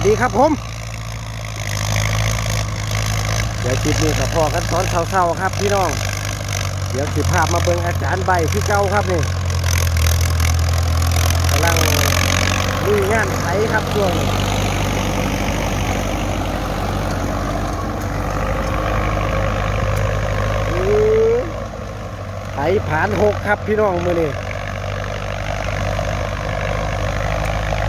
วัสดีครับผม เดี๋ยวคลิปนี้กับพ่อกันตอนเช้าๆครับพี่น้อง เดี๋ยวสิภาพมาเบิ่งอาจารย์ใบที่เก่าครับนี่กำลังลุยงานไถครับช่วงนี้อื้อไถผ่านหกครับพี่น้องมือนี่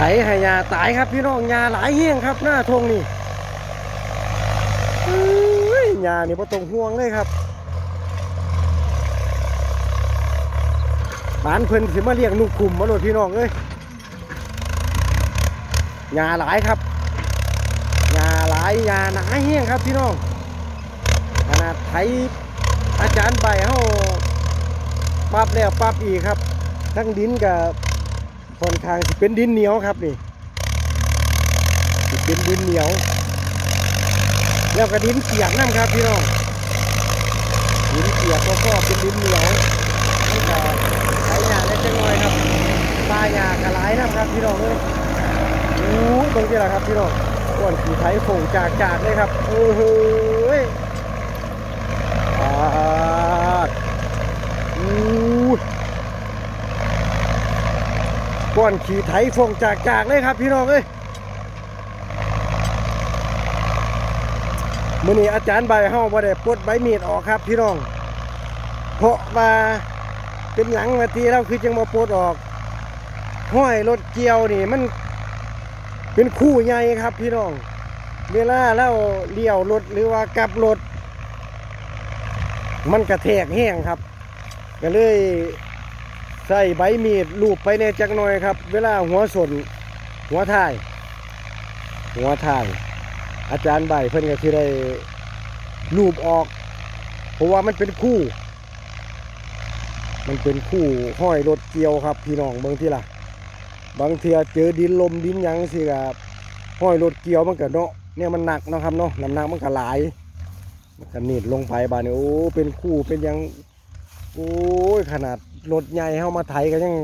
ถให้ยาตายครับพี่น้องยาหลายเฮี้ยงครับ หน้าทงนี่ยานี่พอตรงห่วงเลยครับบ้านเพิ่นสิมาเรียกนุกคุมมาโหลดพี่น้องเอ้ยาหลายครับหญ้าหลายหญ้าหนาเฮี้ยงครับพี่น้องขนาดไถอาจารย์ใบเฮาปรับแล้วปรับอีกครับ ทั้งดินกับ ค่อนข้างสิเป็นดินเหนียวครับนี่สิเป็นดินเหนียว แล้วก็ดินเปียกน้ำครับพี่น้องดินเปียกก็ก็เป็นดินเหนียวมันก็ใช้งานได้จังเลยครับปลายากระไรนะครับพี่น้องเอ้ยอู้ยตรงนี้แหละครับพี่น้องอ้วนขี่ไทยโผงจากจากเลยครับโอ้โหยปาดอู้ย ก้อนขี่ไถฟงจากจากเลยครับ พี่น้องเอ้ยมื่อนี้อาจารย์ใบเฮาบ่ได้ปลดใบมีดออกครับ พี่น้อง เพราะว่าเป็นหลังมาทีเราคือจังมาปลดออกห้อยรถเกียวนี่มันเป็นคู่ใหญ่ครับ พี่น้อง เวลาเราเลี้ยวรถหรือว่ากลับรถ มันกระแทกแห้งครับ ก็เลย ใส่ใบมีดลูบไปในจักหน่อยครับ เวลาหัวสนหัวท้าย หัวท้าย อาจารย์ใบเพิ่นก็คือได้ลูบออก เพราะว่ามันเป็นคู่ มันเป็นคู่ห้อยรถเกี่ยวครับ พี่น้องเบิ่งที่ล่ะ บางเทีเจอดินลมดินยังสิครับห้อยรถเกี่ยวมันก็เนาะเนี่ยมันหนักนะครับเนาะน้ำหนักมันก็หลายมันก็นิดลงไปบาดนี้โอ้เป็นคู่เป็นยังโอ้ยขนาด รถใหญ่เข้ามาไถก็ยัง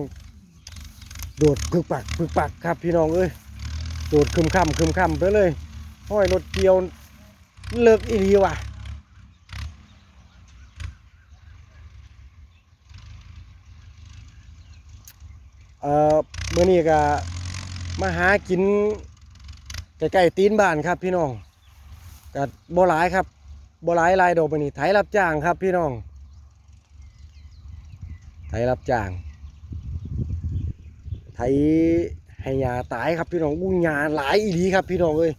โดดพึกปักพึกปักครับพี่น้องเอ้ยโดดคึมค่ำคึมค่ำไปเลยห้อยรถเกี่ยวเลิกอีหลีว่ะเอ่อมื่อนี้ก็มาหากินใกล้ๆตีนบ้านครับพี่น้องก็บ่หลายครับบ่หลายรายดอกมื่อนี้ไถรับจ้างครับพี่น้อง ไถรับจ้างไถให้ยาตายครับพี่น้องอุ้ยยาหลายอีหลีครับพี่น้องเอ้ย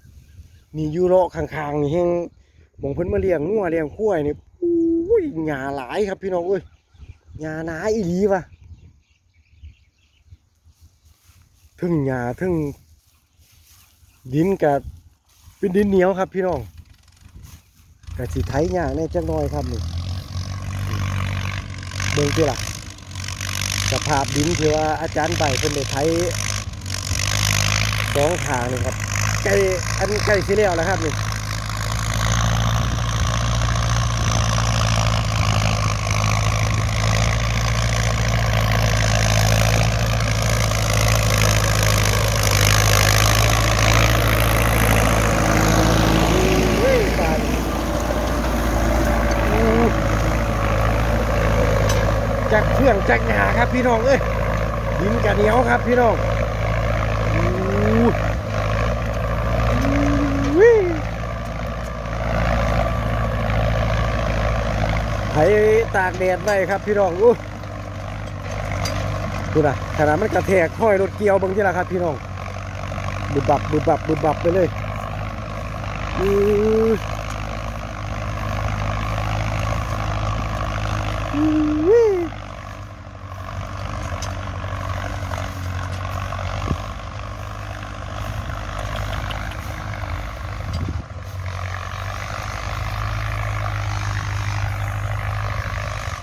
นี่ยูโรข้างๆนี่แห้งมองเพิ่นมาเลี้ยงงัวเลี้ยงควายนี่อุ้ยยาหลายครับพี่น้องเอ้ยยาหนาอีหลีว่ะทึ่งหญ้าทึ่งดินกับเป็นดินเหนียวครับพี่น้องกะสิไถหญ้าแน่จักน่อยครับนี่เบิ่งที่ล่ะ สภาพดินที่ว่าอาจารย์ใบเป็นได้ไถสองทางนี่ครับใกล้อันใกล้ที่แล้วแล้วครับนี่อุ้ยบาดอู้ จากเครื่องจากหญ้าครับพี่น้องเอ้ยดินกระเหนียวครับพี่น้องไถตากแดดไว้ครับพี่น้องอู้ดูนะขนาดมันกระแทกห้อยรถเกียวบางที่ละครับพี่น้องบุบบับบุบบับบุบบับไปเลยอู้อู้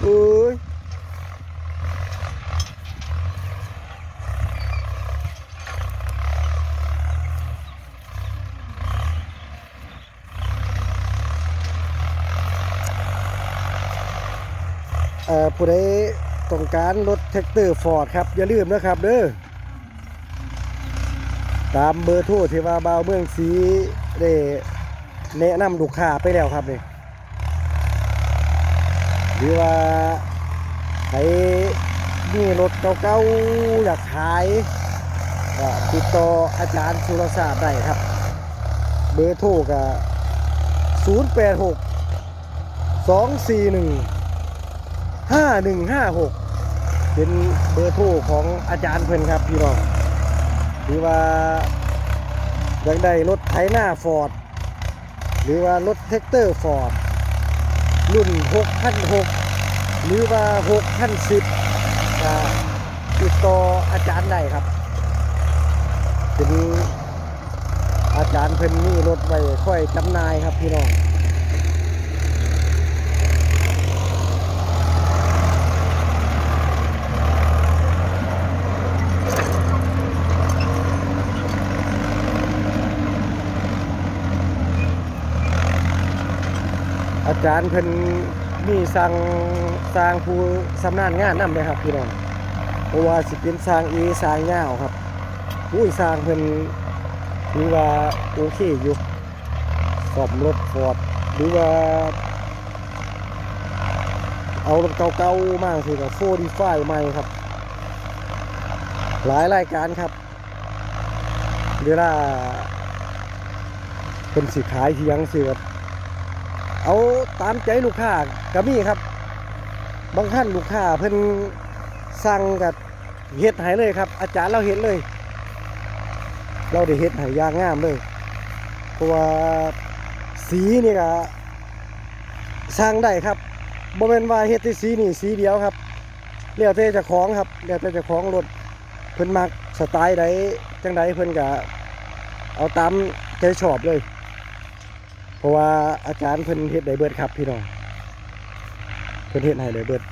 โอ้ยเอ่อผู้ใดต้องการรถแท็กเตอร์ฟอร์ดครับ อย่าลืมนะครับเด้อตามเบอร์โทรที่ว่าบาวเมืองสีได้แนะนำลูกค้าไปแล้วครับนี่หรือว่าใครมีรถเก่าๆอยากขายก็ติดต่ออาจารย์สุรศาสตร์ได้ครับ เบอร์โทรก็086 241 5156 เป็นเบอร์โทรของอาจารย์เพิ่นครับพี่น้องหรือว่าอยากได้รถไถหน้าฟอร์ดหรือว่ารถแท็กเตอร์ฟอร์ดรุ่น6,006 หรือว่า6,010ก็ติดต่ออาจารย์ได้ครับเป็นอาจารย์เพิ่นมีรถไว้ค่อยจำหน่ายครับพี่น้อง จารย์เพิ่นมีสั่งสร้างผู้สำนานงานนำเลยครับพี่น้องเพราะว่าสิเป็นสร้างเอสร้างยาวครับผู้สร้างเพิ่นหรือว่าโอเคอยู่สอบรถฟอร์ดหรือว่า เอารถเก่าๆมากสิกับโฟดีไฟใหม่ครับ หลายรายการครับเวลาเป็นสิขายเทียงสิครับเอ ตามใจลูกค้าก็มีครับ บางท่านลูกค้าเพิ่นสั่งกับเฮ็ดให้เลยครับ อาจารย์เราเฮ็ดเลย เราได้เฮ็ดให้อย่างงามเลยเพราะว่าสีนี่ก็สั่งได้ครับบ่แม่นว่าเฮ็ดที่สีนี่สีเดียวครับแล้วแต่เจ้าของครับแล้วแต่เจ้าของรถเพิ่นมักสไตล์ใดจังใดเพิ่นก็เอาตามใจชอบเลย ราะว่าอาจารย์เพิ่นเฮ็ดไดเบิดครับพี่น้องเพิ่นเฮ็ดให้ไดเบิด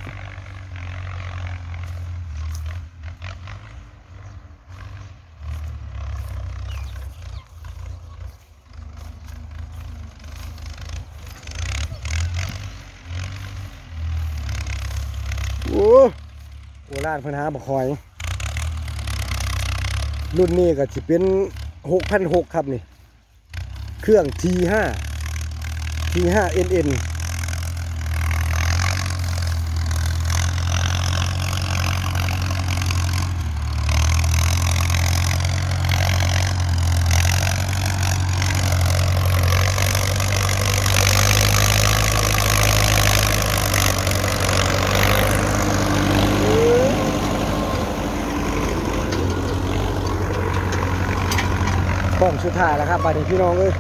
โอ้โหลาดเพิ่นหาบ่คอย รุ่นนี้ก็สิเป็นหกพันหกครับนี่ เครื่องทีห้า T5NN ป้องสุดท้ายแล้วครับบัดนี้พี่น้องเอ้ย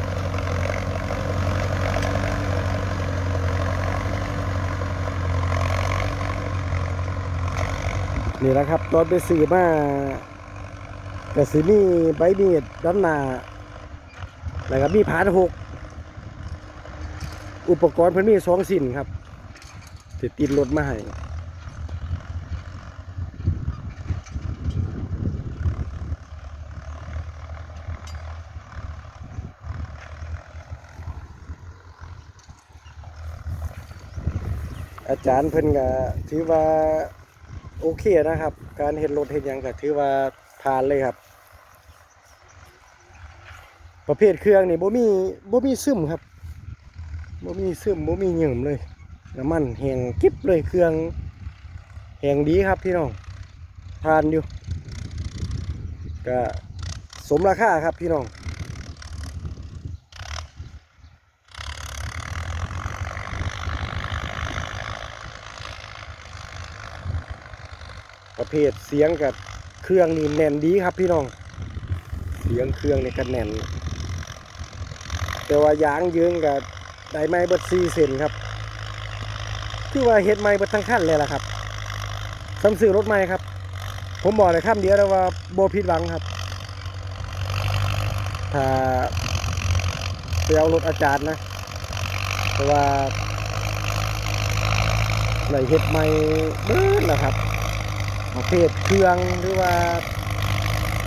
นี่แหละครับ ตอนไปซื้อมากระสีมีใบมีดด้านหน้าแล้วก็มีผานหกอุปกรณ์เพิ่นมีสองสิ่นครับติดติดรถมาให้อาจารย์เพิ่นก็ถือว่า โอเคนะครับ การเห็นรถเห็นยังก็ถือว่าผ่านเลยครับ ประเภทเครื่องนี่บ่มีบ่มีซึมครับบ่มีซึมบ่มีเหยิ่มเลยน้ำมันแห้งกิ๊บเลยเครื่องแห้งดีครับพี่น้องทานอยู่ก็สมราคาครับพี่น้อง ประเภทเสียงกับเครื่องนี่แน่นดีครับพี่น้อง เสียงเครื่องนี่ก็แน่น แต่ว่ายางยืองกับได้ไม้เบิดซีเซนครับคือว่าเฮ็ดไม้เบิดทั้งขั้นเลยล่ะครับสำซื้อรถใหม่ครับ ผมบอกเลยคำเดียวแล้วว่าโบผิดหวังครับถ้าไปเอารถอาจารย์นะเพราะว่าไหนเฮ็ดใหม่เบิดแล้วครับ ประเภทเครื่องหรือว่า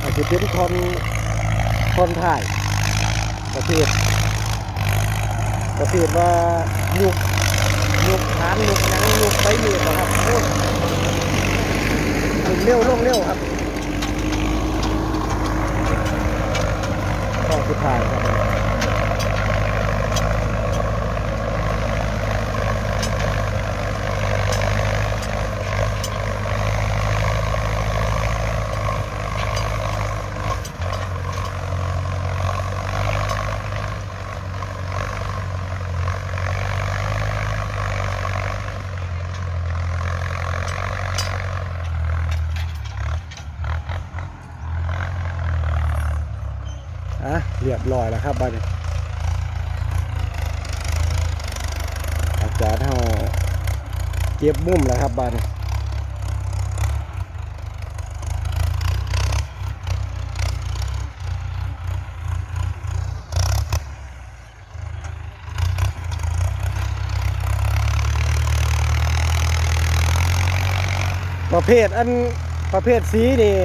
อาจจะเป็นคอนคอนถ่าย ประเภทประเภทว่ายุกยุกฐานยุกหนังยุกไปเมียนะครับโอ้ยเร็วลงเร็วครับสุดท้ายครับอะเร้อยแล้วครับบัดนี้อาจารย์เฮาเก็บมุมแล้วครับบัดนี้ประเภทอันประเภทสีนี่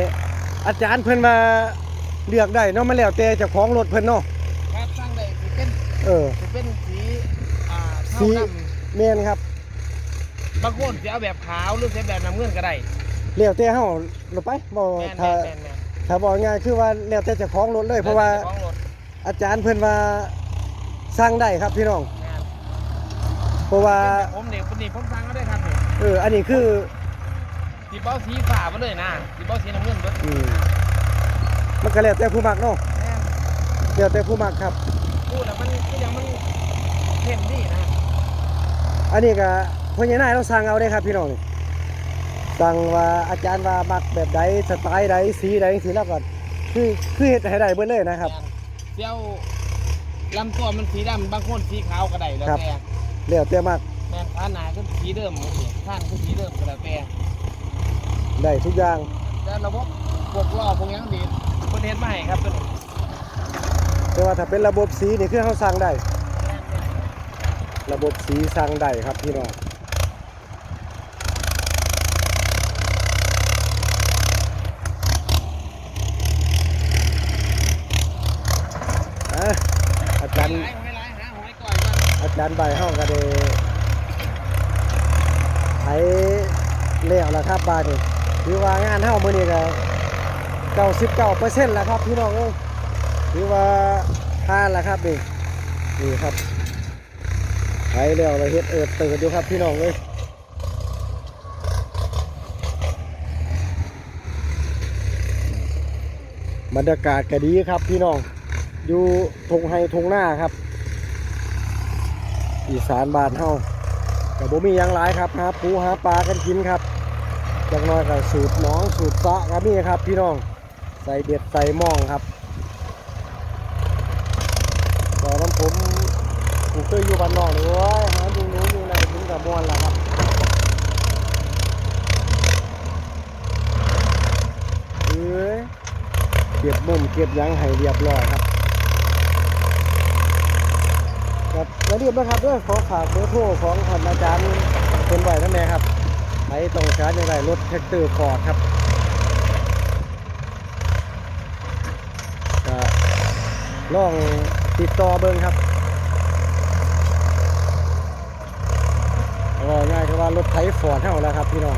อาจารย์เพิ่นมา เลือกได้เนาะมันแล้วแต่เจ้าของรถเพิ่นเนาะครับสร้างได้สิเป็นเออ สิเป็นสีอ่าสีเท่าดแม่นครับำบางคนจะเอาแบบขาวหรือจะแบบน้ำเงินก็ได้แล้วแต่เฮาลงไปบ่แม่นถ้าแม่นแม่นแม่นถ้าบอกง่ายคือว่าแล้วแต่เจ้าของรถเลย เพราะว่าจ้ของรถอาจารย์เพิ่นว่าสร้างได้ครับพี่น้อง แม่นเพราะว่าเป็นแบบผมเนี่ยเป็นนี่ผมสั่งก็ได้ครับนี่เอออันนี้คือสีเบ้าสีฟ้ามาเลยนะสีเบ้าสีน้ำเงินเบิดอืม มันก็แล้วแต่ผู้มักเนาะแม่นแล้วแต่ผู้มักครับ พูดแล้วมันก็ยังมันเข้มดีนะอันนี้ก็พ่อใหญ่นายเราสั่งเอาได้ครับพี่น้องนี่สั่งว่าอาจารย์ว่ามักแบบใดสไตล์ใดสีใดสีแล้วก็คือคือเฮ็ดให้ได้เบิดเลยนะครับแม่นเสี้ยวลำตัวมันสีดำบางคนสีขาวก็ได้แล้วครับ แต่แล้วแต่มักแม่นขาหนาก็สีเดิมโอเคข้างก็สีเดิมก็แล้วแต่ได้ทุกอย่างแต่ระบบพวกล้อพวกหยังดีเพิ่ นเฮ็ดมาให้ครับตัวนี้แต่ว่าถ้าเป็นระบบสีนี่คือเขาสั่งได้แม่นแม่นระบบสีสั่งได้ครับพี่น้องอะอาจารย์หอยหอยหลายหาหอยก่อยก่อนอาจารย์ใบห้องก็ได้ไถเลี้ยวแล้วครับบาดนี้ถือว่างานเฮ้ามื้อนี้ก็ เก้าสิบเก้าเปอร์เซ็นต์แล้วครับพี่น้องเอ้ยถือว่าผ่านแล้วครับนี่นี่ครับไถเลี้ยวเราเฮ็ดเอิดเติดอยู่ครับพี่น้องเอ้ยบรรยากาศก็ดีครับพี่น้อง อยู่ทงไฮทงหน้าครับ อีสานบานเฮาแต่บ่มียังหลายครับหาปูหาปลากันกินครับอย่างน้อยก็สูตรน้องสูตรสะก็มีครับพี่น้อง ใส่เบ็ดใส่หม่องครับตอนนั้นผมผมเคยอยู่บ้านนอกเลยเว้ยหาดูนู้อยู่ไหนถึงกับมวนล่ะครับเอ้ยเก็บมุมเก็บยังให้เรียบร้อยครับครับอย่าลืมนะครับด้วยขอฝากเบอร์โทรของท่านอาจารย์เป็นไหวนั่นเองครับไปตรงชาร์จยังไงรถแท็กเตอร์ฟอร์ดครับก็ ลองติดต่อเบิ้งครับก็ง่ายก็ว่ารถไถฟอร์ดเท่าแล้วครับพี่น้อง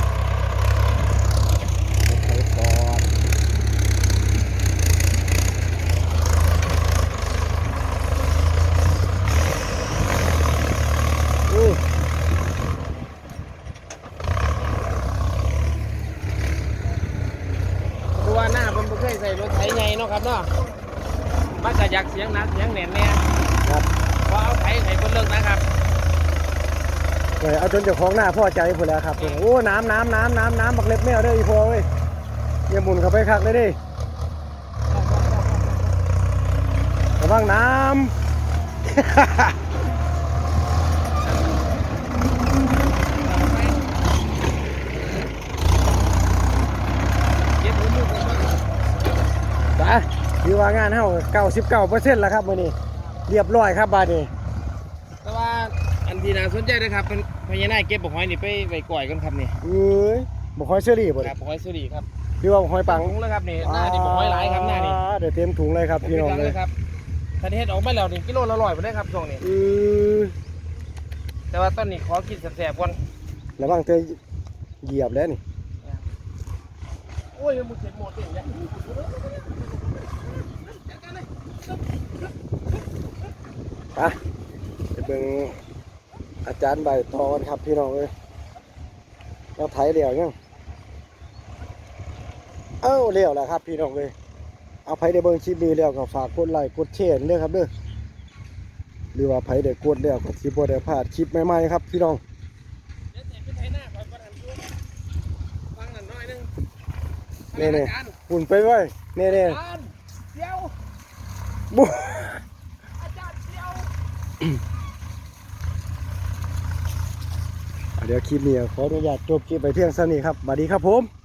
รถไถฟอร์ด อุ้ย คือว่าหน้าผมบ่เคยใส่รถไถใหญ่เนาะครับเนาะมันก็อยากเสียงหนักเสียงแน่นแน่ ครับ พอเอาไถให้คนเลิกนะครับ เออเอา จนเจ้าของหน้าพ่อใจพุ่นแล้วครับโอ้น้ำน้ำน้ำน้ำน้ำบักเล็บแมวเด้ออีพอเว้ยอย่าหมุนเข้าไปคักเลยดิระวังน้เก็บหูมือผมบ้างำจ้ะดีว่างานเฮา99เปอร์เซ็นต์แล้วครับมื้อนี้ เรียบร้อยครับบาดนี้แต่ว่าอันที่น่าสนใจนะครับเป็น พญานาคเก็บบอกหอยนี่ไปไว้ก่อยกันครับนี่เอ้ยบ่ค่อยเชอรี่บ่คดิรับบอกหอยสุรีครับดีว่าบ่ค่อยปังถุงเลยครับนี่หน้านี่บอกหอยหลายครับหน้านี่อ่เดี๋ยวเต็มถุงเลยครับพี่น้องผมเลเลยยครับถ้าเฮ็ดออกมาแล้วนี่กิโลละร้อยไปได้ครับช่วงนี้อือแต่ว่าตอนนี้ขอกินแสบๆก่อนระวังเตะเหยียบแล้วนี่โอ้ยมึงเห็นหมดเลยเนี่ยไปไปเบิ่ง อาจารย์ใบตอกันครับพี่น้องเอ้ยเราไถเดี่ยวยังเอ้าเลี้ยวแล้วครับ พี่น้องเอ้ยเอาไผได้เบิ่งคลิปนี้แล้วก็ฝากกดไลค์กดแชร์เด้อครับเด้อหรือว่าไผได้กดแล้วก็สิบ่ได้พลาดคลิปใหม่ๆครับ พี่น้องเดี๋ยวจะไปไถหน้าคอยประทันอยู่ฟังหน่อยหน่อยหนึงนี่ๆอาจารย์หุ่นไปไว้เน่อาจารย์เดี๋ยวๆบุอาจารย์เดี๋ยว เดี๋ยวคลิปนี้ขออนุญาตจบคลิปไปเพียงเท่านี้ครับสวัสดีครับผม